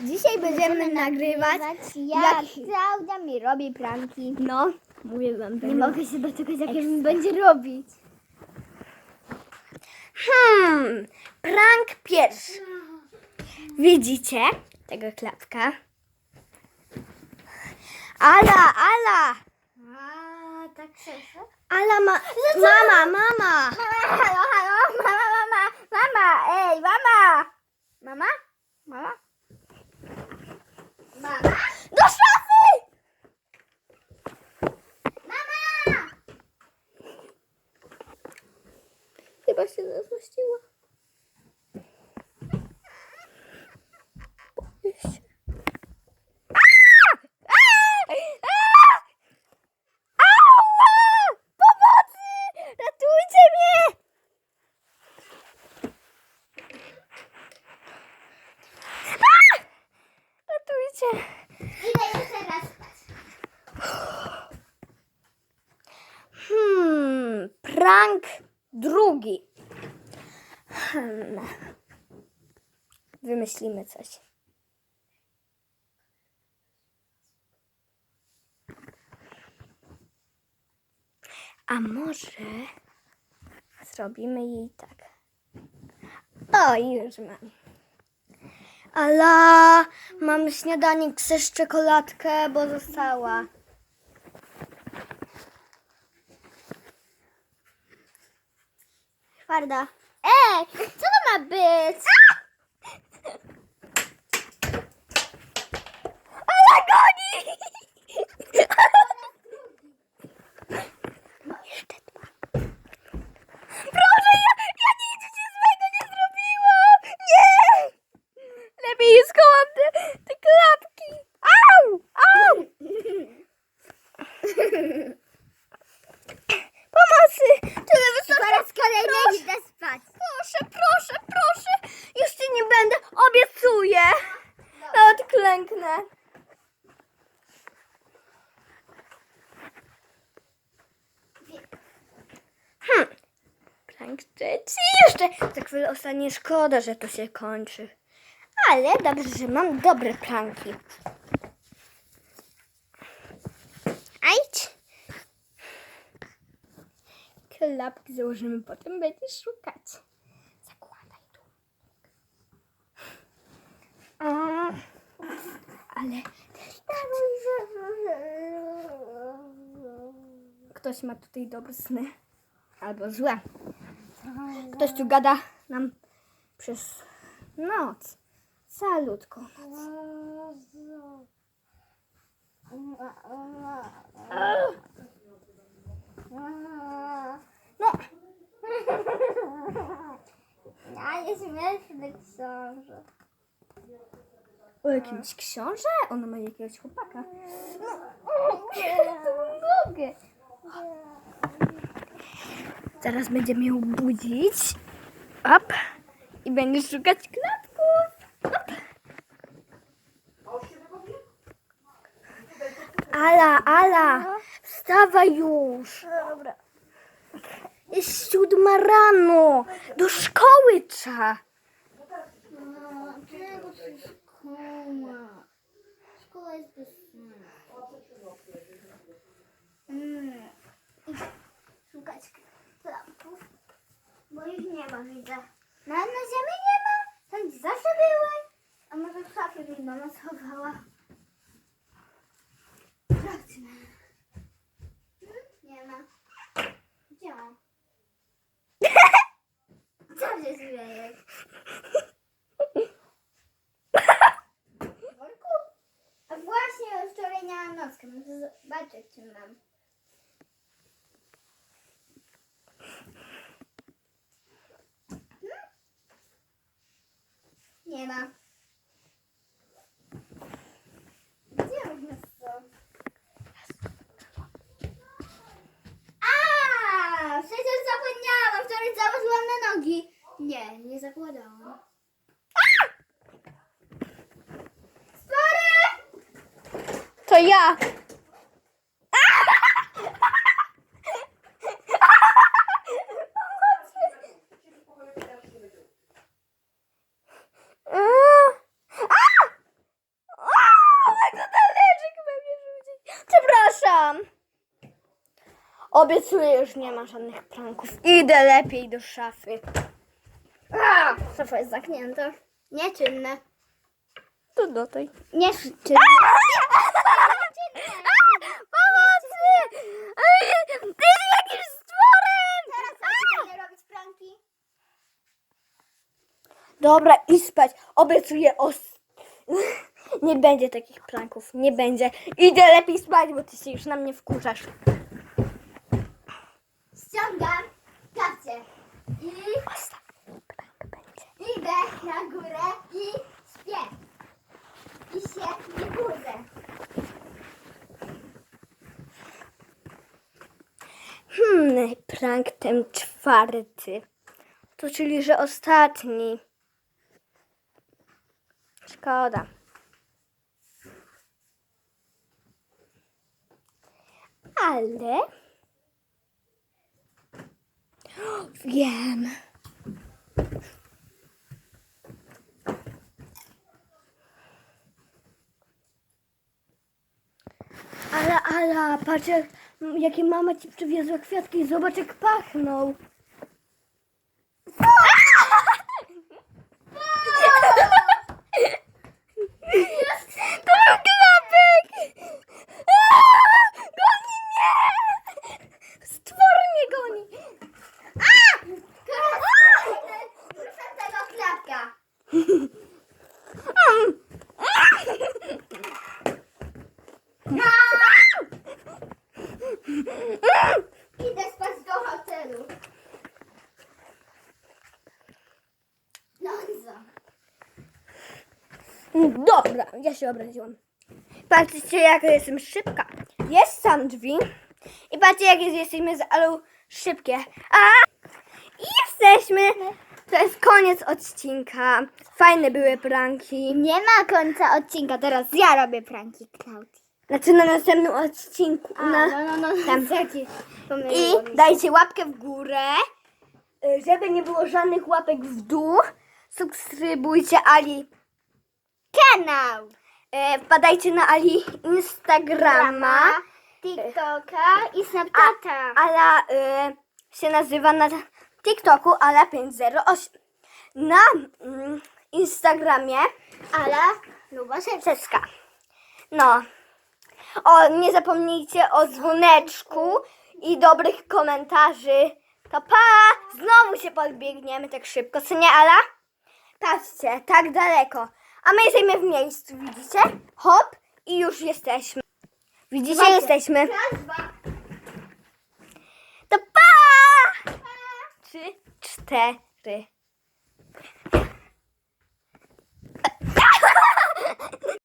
Dzisiaj będziemy nagrywać. jak Klaudia mi robi pranki. No, mówię wam. Nie mogę się doczekać, jakie mi będzie robić. Hmm, prank pierwszy. Widzicie tego klapka? Ala, Ala! A, tak? Ala ma... Mama, mama! Halo, halo, mama, mama, mama, ej, mama! Mama? Mama? Mama? Do szafy! Mama! Chyba się zazłościła. Boję się. Ała! Pomocy! Ratujcie mnie! A! Ratujcie! Idę jeszcze raz spać. Hmm, prank drugi. Hmm. Wymyślimy coś. A może zrobimy jej tak. O, już mam. Ala, mam śniadanik, chcesz czekoladkę, bo została. Twarda. Ej, co to ma być? Ala goni! Jeszcze dwa. Proszę, ja, ja nic ci złego nie zrobiłam! Nie! Lepiej schowam te, te klapki. Au! Au! Pomocy! Tyle wysoko. Po raz kolejny Proszę. idę spać. Proszę, proszę, proszę! Już ci nie będę, obiecuję! Nawet klęknę. Hmm. Prank trzeci jeszcze. Za chwilę ostatnie szkoda, że to się kończy. Ale dobrze, że mam dobre pranki. Klapki założymy, potem będziesz szukać. Zakładaj tu. O, ale ktoś ma tutaj dobre sny. Albo złe. Ktoś tu gada nam przez noc. Salutką. No, Ja nie śmieszny książę. o jakimś książę? Ona ma jakiegoś chłopaka. To mogę. Zaraz będziemy ją budzić. Op. I będziesz szukać klatków. Op. Ala, Ala, wstawaj już. Dobra. Jest siódma rano. Do szkoły trzeba. No, czego to jest szkoła? Bez sensu. Mm. Idę szukać bo ich nie ma, widzę. Na, ziemi nie ma, tam gdzie zawsze były. A może w szafie mi mama schowała. Sprawdźmy. Hmm? Nie ma. Gdzie on? Co się śmiejesz? Czy mam. Hmm? Nie ma. Gdzie on jest? A, przecież zapomniałam, wczoraj nogi. Nie, nie zakładałam. To ja. Obiecuję, już nie ma żadnych pranków. Idę lepiej do szafy. A, szafa jest zamknięta. Nieczynne. To do tej. Nieczynne. Pomocy! Ty jest jakimś stworem! Teraz nie robić pranki. Dobra, i spać. Obiecuję os... Nie będzie takich pranków, nie będzie. Idę lepiej spać, bo ty się już na mnie wkurzasz. Ściągam kapcie. I idę na górę i śpię. I się nie budzę. Hmm, prank ten czwarty. To czyli, że ostatni. Szkoda. Ale... Wiem. Ale, ale, patrz jak, jakie mama ci przywiozła kwiatki. Zobacz jak pachną. To był klapek! Goni mnie! Stwór mnie goni! Ruszę tego klapka. Idę spać do hotelu. No i co? Dobra, ja się obraziłam. Patrzcie, jaka jestem szybka. Jest sam drzwi. I patrzcie, jak jest, jesteśmy z Alą szybkie. A! I jesteśmy! To jest koniec odcinka. Fajne były pranki. Nie ma końca odcinka, teraz ja robię pranki Klaudii. Znaczy na następnym odcinku. na... no, no, no. Tam. Taki, I pomyliło mi się. dajcie łapkę w górę, y, żeby nie było żadnych łapek w dół. Subskrybujcie Ali. Kanał. E, Wpadajcie na Ali Instagrama. TikToka i Snapchata. Ala y, się nazywa na TikToku Ala 508. Na mm, Instagramie Ala Lubaszewska. No. O, nie zapomnijcie o dzwoneczku i dobrych komentarzy. To pa! Znowu się podbiegniemy tak szybko, co nie, Ala? Patrzcie, tak daleko. A my jesteśmy w miejscu, widzicie? Hop i już jesteśmy. Widzicie, Zobaczcie. jesteśmy. Raz, dwa. To pa! Trzy, cztery.